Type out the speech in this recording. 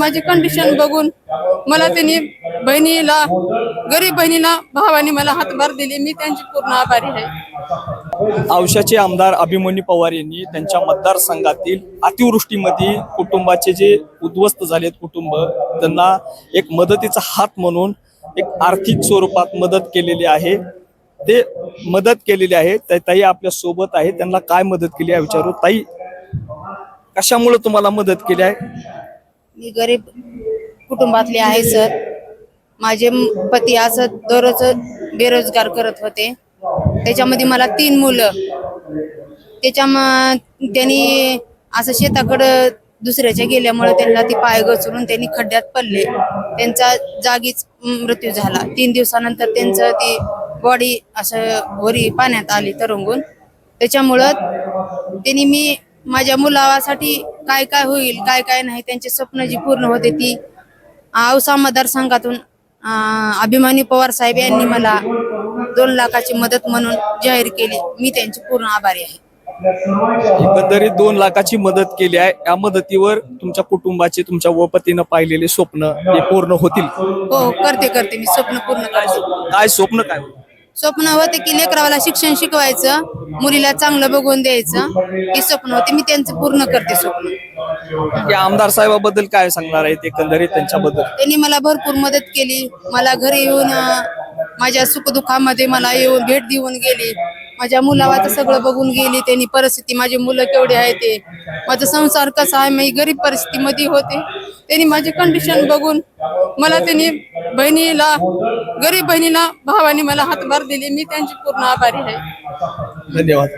माझी कंडिशन बघून मला त्यांनी बहिणीला गरीब बहिणीला भावाने मला हातभार दिली. मी त्यांची पूर्ण आभारी आहे. औशाचे आमदार अभिमन्यू पवार यांनी त्यांच्या मतदारसंघातील अतिवृष्टीमध्ये कुटुंबाचे जे उद्ध्वस्त झालेत कुटुंब त्यांना एक मदतीचा हात म्हणून एक आर्थिक स्वरूपात मदत केलेली आहे. ते मदत केलेली आहे. ताई आपल्यासोबत आहे. त्यांना काय मदत केली आहे विचारू? ताई कशामुळे तुम्हाला मदत केली आहे? मी गरीब कुटुंबातली आहे सर. माझे पती असं दररोज बेरोजगार करत होते. त्याच्यामध्ये मला तीन मुलं. त्याच्या त्यांनी असं शेताकडं दुसऱ्याच्या गेल्यामुळे त्यांना ती पाय घसरून त्यांनी खड्ड्यात पडले. त्यांचा जागीच मृत्यू झाला. तीन दिवसानंतर त्यांचं ती बॉडी असं वरी पाण्यात आली तरंगून. त्याच्यामुळं त्यांनी मी माझ्या मुलासाठी काय काय होईल काय काय नाही त्यांचे स्वप्न जी पूर्ण होते ती औसा मतदारसंघातून अभिमानी पवार साहेब यांनी मला दोन लाखाची मदत म्हणून जाहीर केली. मी त्यांची पूर्ण आभारी आहे. एकंदरीत दोन लाखाची मदत केली आहे. या मदतीवर तुमच्या कुटुंबाचे तुमच्या व पतीनं पाहिलेले स्वप्न हे पूर्ण होतील. हो करते करते. मी स्वप्न पूर्ण करते. काय स्वप्न काय स्वप्न होते की लेकरावाला शिक्षण शिकवायचं मुलीला चांगलं बघून द्यायचं. हे स्वप्न होते. मी त्यांचं पूर्ण करते स्वप्न. या आमदार साहेबाबद्दल काय सांगणार आहेत एकंदरीत त्यांच्याबद्दल? त्यांनी मला भरपूर मदत केली. मला घरी येऊन अं, माझ्या सुखदुःखामध्ये मला येऊन भेट देऊन गेली. माझ्या मुलावाचं सगळं बघून गेली. त्यांनी परिस्थिती माझी मुलं केवढे आहे ते. माझा संसार कसा आहे? मी गरीब परिस्थितीमध्ये होते. त्यांनी माझी कंडिशन बघून मला त्यांनी बहिणीला गरीब बहिणीला भावाने मला हातभार दिली. मी त्यांची पूर्ण आभारी आहे. धन्यवाद.